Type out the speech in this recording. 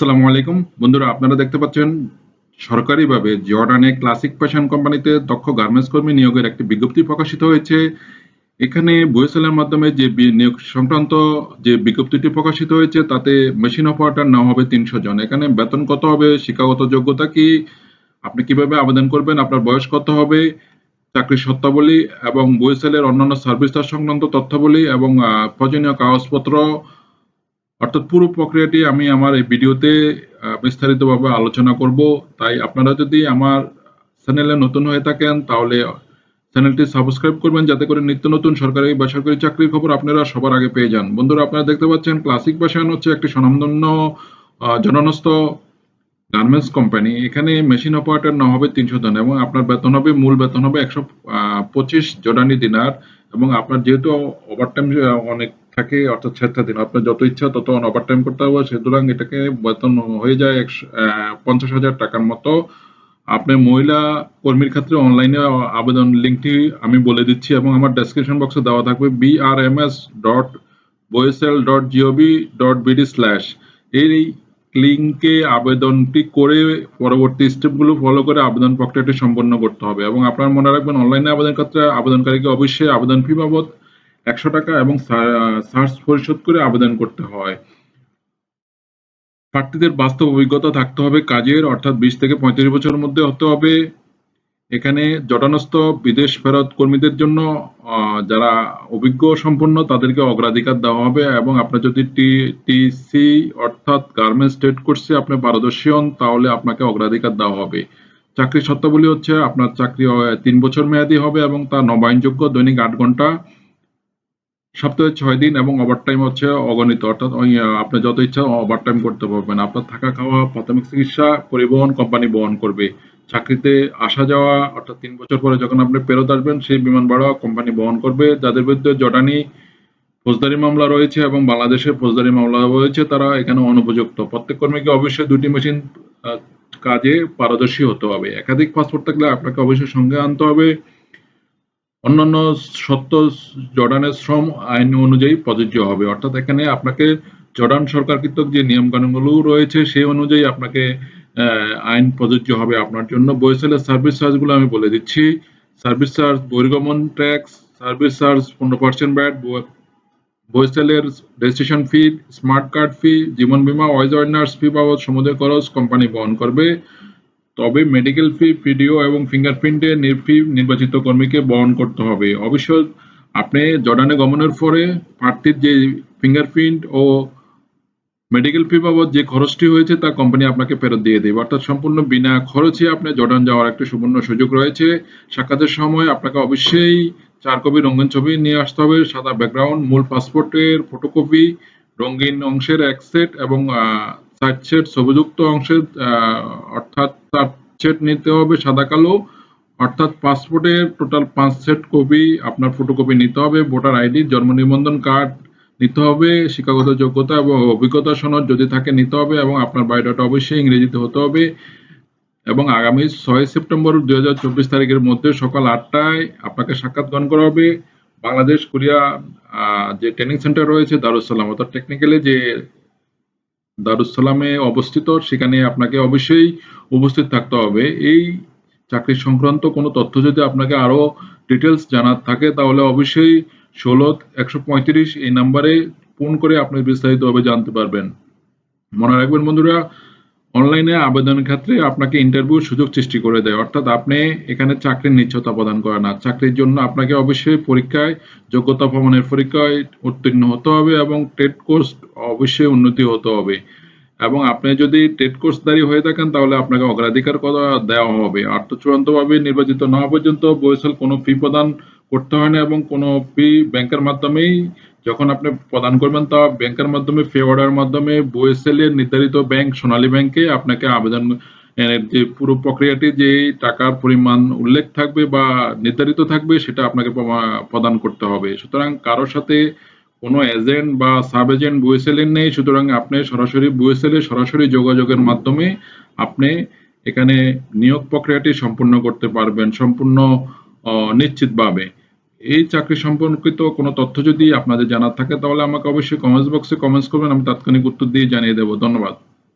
আসসালামু আলাইকুম। বন্ধুরা, আপনারা দেখতে পাচ্ছেন, সরকারিভাবে জর্ডানে ক্লাসিক ফ্যাশন কোম্পানিতে দক্ষ গার্মেন্টস কর্মী নিয়োগের একটি বিজ্ঞপ্তি প্রকাশিত হয়েছে। এখানে বইসেলের মাধ্যমে যে নিয়োগ সংক্রান্ত যে বিজ্ঞপ্তিটি প্রকাশিত হয়েছে, তাতে মেশিন অপারেটর নাম হবে তিনশো জন। এখানে বেতন কত হবে, শিক্ষাগত যোগ্যতা কি, আপনি কীভাবে আবেদন করবেন, আপনার বয়স কত হবে চাকরির শর্তাবলী এবং বইসেলের অন্যান্য সার্ভিস সংক্রান্ত তথ্যাবলী, এবং প্রয়োজনীয় কাগজপত্র অর্থাৎ পুরো প্রক্রিয়াটি আমি আমার এই ভিডিওতে বিস্তারিতভাবে আলোচনা করব। তাই আপনারা যদি আমার চ্যানেলে নতুন হয়ে থাকেন, তাহলে চ্যানেলটি সাবস্ক্রাইব করবেন, যাতে করে নিত্য নতুন সরকারি বেসরকারি চাকরির খবর আপনারা সবার আগে পেয়ে যান। বন্ধুরা, আপনারা দেখতে পাচ্ছেন, ক্লাসিক ফ্যাশন হচ্ছে একটি স্বনামধন্য জননস্থ গার্মেন্টস কোম্পানি। এখানে মেশিন অপারেটর না হবে তিনশো জন, এবং আপনার বেতন হবে, মূল বেতন হবে একশো পঁচিশ জর্ডানি দিনার। এবং আপনার যেহেতু ওভারটাইম অনেক থাকে, অর্থাৎ ছেড়তে দিন। আপনার যত ইচ্ছা তত ওভারটাইম করতে হবে। সুতরাং এটাকে বেতন হয়ে যায় পঞ্চাশ হাজার টাকার মতো। আপনি মহিলা কর্মীর ক্ষেত্রে অনলাইনে আবেদন লিঙ্কটি আমি বলে দিচ্ছি এবং আমার ডেসক্রিপশন বক্সে দেওয়া থাকবে BRMS dot BOESL dot gov dot BD slash এই লিঙ্কে আবেদনটি করে পরবর্তী স্টেপগুলো ফলো করে আবেদন প্রক্রিয়াটি সম্পন্ন করতে হবে। এবং আপনারা মনে রাখবেন অনলাইনে আবেদন ক্ষেত্রে আবেদনকারীকে অবশ্যই আবেদন ফি বাবদ একশো টাকা এবং সার্চ পরিশোধ করে আবেদন করতে হয়। প্রার্থীদের বাস্তব অভিজ্ঞতা থাকতে হবে কাজের, অর্থাৎ বিশ থেকে পঁয়ত্রিশ বছরের মধ্যে হতে হবে। এখানে জটানস্থ বিদেশ ফেরত কর্মীদের জন্য যারা অভিজ্ঞ সম্পন্ন তাদেরকে অগ্রাধিকার দেওয়া হবে এবং আপনার যদি টিসি অর্থাৎ গার্মেন্টস ট্রেড কোর্সে আপনি পারদর্শী হন, তাহলে আপনাকে অগ্রাধিকার দেওয়া হবে। চাকরির শর্তাবলী হচ্ছে আপনার চাকরি তিন বছর মেয়াদী হবে এবং তা নবায়নযোগ্য দৈনিক আট ঘণ্টা সপ্তাহে ছয় দিন এবং ওভারটাইম হচ্ছে অগণিত। অর্থাৎ আপনি যত ইচ্ছা ওভারটাইম করতে পারবেন। আপনার থাকা খাওয়া, প্রাথমিক চিকিৎসা, পরিবহন কোম্পানি বহন করবে। চাকরিতে আসা যাওয়া, অর্থাৎ তিন বছর পরে যখন আপনি ফেরত আসবেন, সেই বিমান ভাড়া কোম্পানি বহন করবে। যাদের বিরুদ্ধে জটানি, ফৌজদারি মামলা রয়েছে এবং বাংলাদেশে ফৌজদারি মামলা রয়েছে, তারা এখানে অনুপযুক্ত। প্রত্যেক কর্মীকে অবশ্যই দুটি মেশিন কাজে পারদর্শী হতে হবে। একাধিক পাসপোর্ট থাকলে আপনাকে অবশ্যই সঙ্গে আনতে হবে। অন্যান্য সত্য জর্ডানের শ্রম আইন অনুযায়ী প্রযোজ্য হবে। অর্থাৎ এখানে আপনাকে জর্ডান সরকার কর্তৃক যে নিয়ম কানুনগুলো রয়েছে, সেই অনুযায়ী আপনাকে আইন প্রযোজ্য হবে আপনার জন্য। বইসেলের সার্ভিস চার্জগুলো আমি বলে দিচ্ছি। সার্ভিস চার্জ বহির্গমন ট্যাক্স সার্ভিস চার্জ পনেরো percent VAT বইসেলের registration fee smart card fee জীবন বীমা ওয়াইজ অর্ডার্স ফি বাবদ সমুদ্র খরচ কোম্পানি বহন করবে। তবে মেডিকেল ফি পিডিও এবং ফিঙ্গারপ্রিন্টের ফি নির্বাচিত কর্মীকে বহন করতে হবে। অবশ্য আপনি জর্ডানে গমনের পরে প্রার্থীর যে ফিঙ্গারপ্রিন্ট ও মেডিকেল ফি বাবদ যে খরচটি হয়েছে তা কোম্পানি আপনাকে ফেরত দিয়ে দেবে। অর্থাৎ সম্পূর্ণ বিনা খরচে আপনি জর্ডান যাওয়ার একটা সুবর্ণ সুযোগ রয়েছে। সাক্ষাতের সময় আপনাকে অবশ্যই চার কপি রঙিন ছবি নিয়ে আসতে হবে, সাদা ব্যাকগ্রাউন্ড মূল পাসপোর্টের ফটোকপি রঙিন অংশের এক সেট এবং চার সেট ছবিযুক্ত অংশের সেট নিতে হবে সাদা কালো। অর্থাৎ পাসপোর্টের টোটাল পাঁচ সেট কপি আপনার ফটোকপি নিতে হবে ভোটার আইডি জন্ম নিবন্ধন কার্ড নিতে হবে, শিক্ষাগত যোগ্যতা এবং অভিজ্ঞতা সনদ যদি থাকে নিতে হবে এবং আপনার বায়োডাটা অবশ্যই ইংরেজিতে হতে হবে। এবং আগামী ছয় সেপ্টেম্বর দুই চব্বিশ তারিখের মধ্যে সকাল আটটায় আপনাকে সাক্ষাৎ গ্রহণ করা হবে। বাংলাদেশ কোরিয়া যে ট্রেনিং সেন্টার রয়েছে দারুসালাম অর্থাৎ টেকনিক্যালি যে দারুসালামে অবস্থিত, সেখানে আপনাকে অবশ্যই উপস্থিত থাকতে হবে। এই চাকরি সংক্রান্ত কোনো তথ্য যদি আপনাকে আরও ডিটেলস জানার থাকে, তাহলে অবশ্যই ষোলো একশো পঁয়ত্রিশ এই নাম্বারে ফোন করে আপনি বিস্তারিতভাবে জানতে পারবেন। মনে রাখবেন বন্ধুরা অনলাইনে আবেদনের ক্ষেত্রে আপনাকে ইন্টারভিউ সুযোগ সৃষ্টি করে দেয়। অর্থাৎ আপনি এখানে চাকরির নিশ্চয়তা প্রদান করে না। চাকরির জন্য আপনাকে অবশ্যই পরীক্ষায়, যোগ্যতা প্রমাণের পরীক্ষায় উত্তীর্ণ হতে হবে এবং টেট কোর্স অবশ্যই উন্নতি হতে হবে। এবং আপনি যদি টেট কোর্সধারী হয়ে থাকেন, তাহলে আপনাকে অগ্রাধিকার করা দেওয়া হবে। অর্থ চূড়ান্তভাবে নির্বাচিত না পর্যন্ত বয়সেল কোনো ফি প্রদান করতে হয় না এবং কোনো ফি ব্যাংকের মাধ্যমেই যখন আপনি প্রদান করবেন তা ব্যাংকের মাধ্যমে ফি অর্ডার মাধ্যমে বইএসএল নির্ধারিত ব্যাংক সোনালী ব্যাংকে আপনাকে আবেদন যে পুরো প্রক্রিয়াটি যে টাকার পরিমাণ উল্লেখ থাকবে বা নির্ধারিত থাকবে সেটা আপনাকে প্রদান করতে হবে। সুতরাং কারোর সাথে কোনো এজেন্ট বা সাব এজেন্ট বুয়েসেল এর নেই, সুতরাং আপনি সরাসরি বুয়েসেল এর সরাসরি যোগাযোগের মাধ্যমে আপনি এখানে নিয়োগ প্রক্রিয়াটি সম্পূর্ণ করতে পারবেন, সম্পূর্ণ নিশ্চিতভাবে। এই চাকরি সম্পর্কিত কোনো তথ্য যদি আপনাদের জানার থাকে, তাহলে আমাকে অবশ্যই কমেন্টস বক্সে কমেন্টস করবেন, আমি তাৎক্ষণিক উত্তর দিয়ে জানিয়ে দেবো। ধন্যবাদ।